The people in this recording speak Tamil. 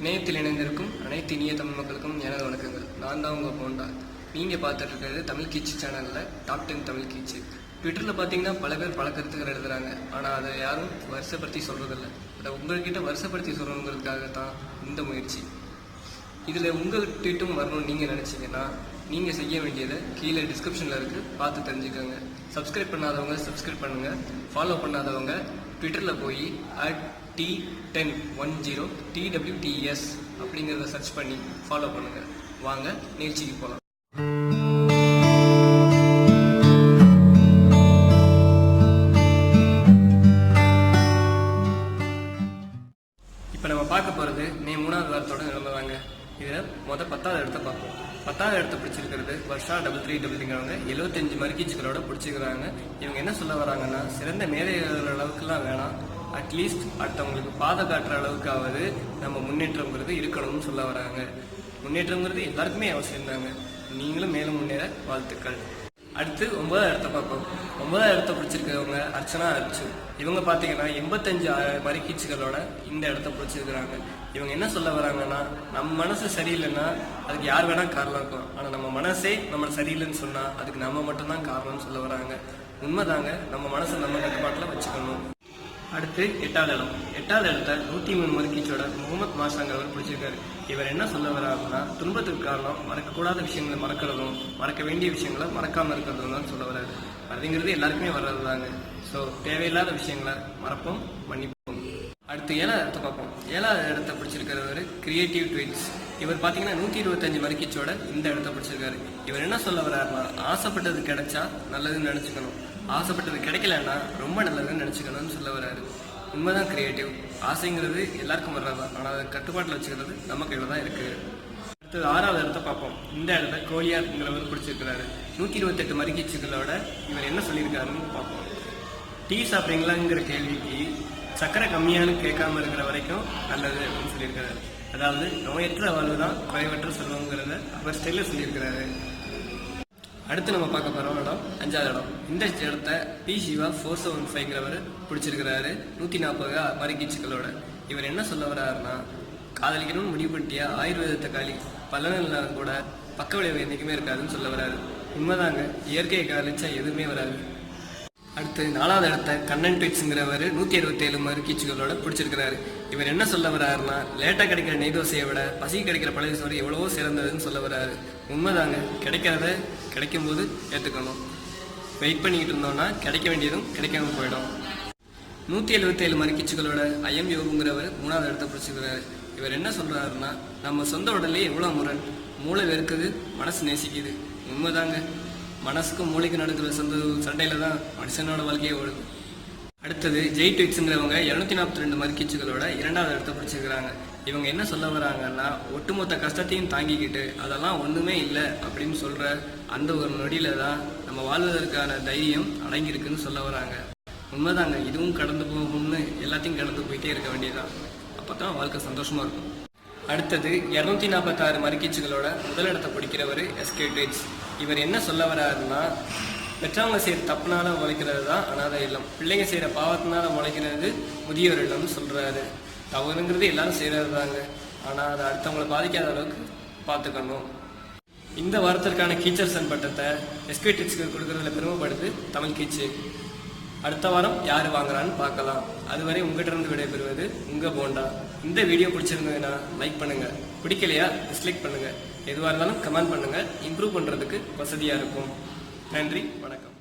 இணையத்தில் இணைந்திருக்கும் அனைத்து இனிய தமிழ் மக்களுக்கும் எனது வணக்கங்கள். நான் தான் உங்கள் போண்டா. நீங்கள் பார்த்துட்டு இருக்கிறது தமிழ் கீச்சு சேனலில் டாப் டென் தமிழ் கீச்சு. ட்விட்டரில் பார்த்தீங்கன்னா பல பேர் பல கருத்துக்கள் எழுதுறாங்க. ஆனால் அதை யாரும் வருஷப்படுத்தி சொல்கிறதில்ல அதை உங்கள்கிட்ட வருஷப்படுத்தி சொல்லணுங்கிறதுக்காக தான் இந்த முயற்சி. இதில் உங்கள் ட்வீட்டும் வரணும்னு நீங்கள் நினச்சிங்கன்னா நீங்கள் செய்ய வேண்டியதை கீழே டிஸ்கிரிப்ஷனில் இருக்குது பார்த்து தெரிஞ்சுக்கோங்க. சப்ஸ்கிரைப் பண்ணாதவங்க சப்ஸ்கிரைப் பண்ணுங்கள் ஃபாலோ பண்ணாதவங்க ட்விட்டரில் போய் at T ten one zero TWTS அப்படிங்கிறத சர்ச் பண்ணி ஃபாலோ பண்ணுங்கள் வாங்க நிகழ்ச்சிக்கு போகலாம் இப்போ நம்ம பார்க்க போகிறது மே மூணாவது வாரத்தோட நிலமதாங்க இதில் மொதல் பத்தாவது இடத்த பார்ப்போம். பத்தாவது இடத்த பிடிச்சிருக்கிறது வருஷா டபுள் த்ரீ டபுள்ங்கிறவங்க எழுபத்தஞ்சு மறுக்கீச்சுகளோட பிடிச்சிருக்கிறாங்க. இவங்க என்ன சொல்ல வராங்கன்னா சிறந்த மேதைகள் அளவுக்குலாம் வேணாம். அட்லீஸ்ட் அடுத்தவங்களுக்கு பாதை காட்டுற அளவுக்காவது நம்ம முன்னேற்றங்கிறது இருக்கணும்னு சொல்ல வராங்க. முன்னேற்றங்கிறது எல்லாருக்குமே அவசியம் தாங்க நீங்களும் மேலும் முன்னேற வாழ்த்துக்கள். அடுத்து ஒன்பதாவது இடத்த பார்ப்போம். ஒன்பதாவது இடத்த பிடிச்சிருக்கிறவங்க அர்ச்சனா அர்ச்சு இவங்க பார்த்தீங்கன்னா எண்பத்தஞ்சு மறுக்கீச்சுகளோட இந்த இடத்த பிடிச்சிருக்கிறாங்க. இவங்க என்ன சொல்ல வராங்கன்னா நம்ம மனசு சரியில்லைன்னா அதுக்கு யார் வேணா காரணம் இருக்கும் ஆனால் நம்ம மனசே நம்ம சரியில்லைன்னு சொன்னால் அதுக்கு நம்ம மட்டும்தான் காரணம்னு சொல்ல வராங்க. உண்மைதாங்க. நம்ம மனசை நம்ம கட்டுப்பாட்டில் வச்சுக்கணும். அடுத்து எட்டாவது இடம். எட்டாவது இடத்த நூற்றி மூணு மதுக்கீச்சோட முகமது மாஷாங்கிறவர் பிடிச்சிருக்காரு. இவர் என்ன சொல்ல வர்றாருன்னா துன்பத்துக்கு காரணம் மறக்கக்கூடாத விஷயங்களை மறக்கிறதும் மறக்க வேண்டிய விஷயங்களை மறக்காமல் இருக்கிறதும் தான் சொல்ல வர்றாரு அதுங்கிறது எல்லாருக்குமே வர்றது தாங்க ஸோ தேவையில்லாத விஷயங்களை மறப்போம் மன்னிப்போம். அடுத்து ஏழாவது இடத்த பார்ப்போம். ஏழாவது இடத்த பிடிச்சிருக்கிறவர் கிரியேட்டிவ் ட்வின்ஸ் இவர் பார்த்தீங்கன்னா நூற்றி இருபத்தஞ்சு மறுக்கிச்சோட இந்த இடத்த பிடிச்சிருக்காரு. இவர் என்ன சொல்ல வர்றாருன்னா ஆசைப்பட்டது கிடைச்சா நல்லதுன்னு நினச்சிக்கணும். ஆசைப்பட்டது கிடைக்கலன்னா ரொம்ப நல்லதுன்னு நினச்சிக்கணும்னு சொல்ல வர்றாரு. உண்மைதான் கிரியேட்டிவ் ஆசைங்கிறது எல்லாருக்கும் வர்றது? தான் ஆனால் அதை கட்டுப்பாட்டில் வச்சுக்கிறது நம்ம கையில் தான் இருக்குது அடுத்தது ஆறாவது இடத்த பார்ப்போம். இந்த இடத்த கோலியாருங்கிறவர் பிடிச்சிருக்கிறாரு. நூற்றி இருபத்தெட்டு மறுக்கிச்சுகளோட இவர் என்ன சொல்லியிருக்காருன்னு பார்ப்போம். டீ சாப்பிட்றீங்களாங்கிற கேள்விக்கு சக்கரை கம்மியானு கேட்காம இருக்கிற வரைக்கும் நல்லது அப்படின்னு சொல்லியிருக்காரு. அதாவது நோயற்ற வாழ்வு தான் குறைவற்ற செல்வங்கிறத அவர் ஸ்டைலில் சொல்லியிருக்கிறாரு. அடுத்து நம்ம பார்க்க போகிற இடம் அஞ்சாவது இடம். இந்த இடத்த பி சிவா ஃபோர் செவன் ஃபைவ்ங்கிறவர் பிடிச்சிருக்கிறாரு. நூற்றி நாற்பது மறுக்கீச்சுகளோட இவர் என்ன சொல்ல வர்றாருன்னா காதலிக்கணும்னு முடிவு பண்ணிட்டியா? ஆயுர்வேதத்தை காலி. பலனில் கூட பக்க விளைவு என்றைக்குமே இருக்காதுன்னு சொல்ல வராரு உண்மைதாங்க. இயற்கையை காதலிச்சா எதுவுமே வராது. அடுத்து நாலாவது இடத்த கண்ணன் ட்விட்ஸுங்கிறவர் நூற்றி அறுபத்தேழு மறுக்கீச்சுகளோட பிடிச்சிருக்கிறாரு. இவர் என்ன சொல்ல வர்றாருன்னா லேட்டாக கிடைக்கிற நெய் தோசையை விட பசி கிடைக்கிற பழைய சோறு எவ்வளவோ சிறந்ததுன்னு சொல்ல வர்றாரு உண்மைதாங்க கிடைக்கிறத கிடைக்கும் போது ஏற்றுக்கணும் வெயிட் பண்ணிக்கிட்டு இருந்தோம்னா கிடைக்க வேண்டியதும் கிடைக்காம போயிடும். நூற்றி எழுபத்தேழு மறுக்கீச்சுகளோட ஐஎம் யோகுங்கிறவர் மூணாவது இடத்த பிடிச்சிருக்கிறாரு. இவர் என்ன சொல்கிறாருன்னா நம்ம சொந்த உடலே எவ்வளோ முரண் மூளை வெறுக்குது மனசு நேசிக்குது. உண்மைதாங்க. மனசுக்கும் மூளைக்கும் நடக்கிற சந்த சண்டையில தான் மனுஷனோட வாழ்க்கையே ஓடுது. அடுத்தது ஜெய் ட்விட்ஸுங்கிறவங்க இரநூத்தி நாற்பத்தி ரெண்டு மதிக்கீச்சுகளோட இரண்டாவது இடத்த பிடிச்சிருக்கிறாங்க. இவங்க என்ன சொல்ல வராங்கன்னா ஒட்டுமொத்த கஷ்டத்தையும் தாங்கிக்கிட்டு அதெல்லாம் ஒன்றுமே இல்லை அப்படின்னு சொல்ற அந்த ஒரு நொடியில தான் நம்ம வாழ்வதற்கான தைரியம் அடங்கியிருக்குன்னு சொல்ல வராங்க. உண்மைதாங்க இதுவும் கடந்து போகும்னு எல்லாத்தையும் கடந்து போயிட்டே இருக்க வேண்டியதுதான். அப்போ தான் வாழ்க்கை சந்தோஷமா இருக்கும். அடுத்தது இரநூத்தி நாற்பத்தாறு மறுக்கீச்சுகளோட முதலிடத்தை பிடிக்கிறவர் எஸ்கே ட்விட்ஸ் இவர் என்ன சொல்ல வர்றாருன்னா பெற்றவங்க செய்கிற தப்புனால உழைக்கிறது தான் அனாதை இல்லம். பிள்ளைங்க செய்கிற பாவத்தினால முளைக்கிறது முதியோர் இல்லம்னு சொல்கிறாரு தவறுங்கிறது எல்லாரும் செய்கிறது தாங்க. ஆனால் அதை அடுத்தவங்களை பாதிக்காத அளவுக்கு பார்த்துக்கணும். இந்த வாரத்திற்கான கீச்சர்சன் பட்டத்தை எஸ்கே டேட்ஸ்க்கு கொடுக்கறதுல பெருமைப்படுது தமிழ் கீச்சு. அடுத்த வாரம் யார் வாங்குறான்னு பார்க்கலாம். அதுவரை உங்கள்கிட்ட இருந்து விடைபெறுவது உங்கள் போண்டா. இந்த வீடியோ பிடிச்சிருந்ததுன்னா லைக் பண்ணுங்கள் பிடிக்கலையா டிஸ்லைக் பண்ணுங்கள் எதுவாக இருந்தாலும் கமெண்ட் பண்ணுங்கள் இம்ப்ரூவ் பண்ணுறதுக்கு வசதியாக இருக்கும். நன்றி வணக்கம்.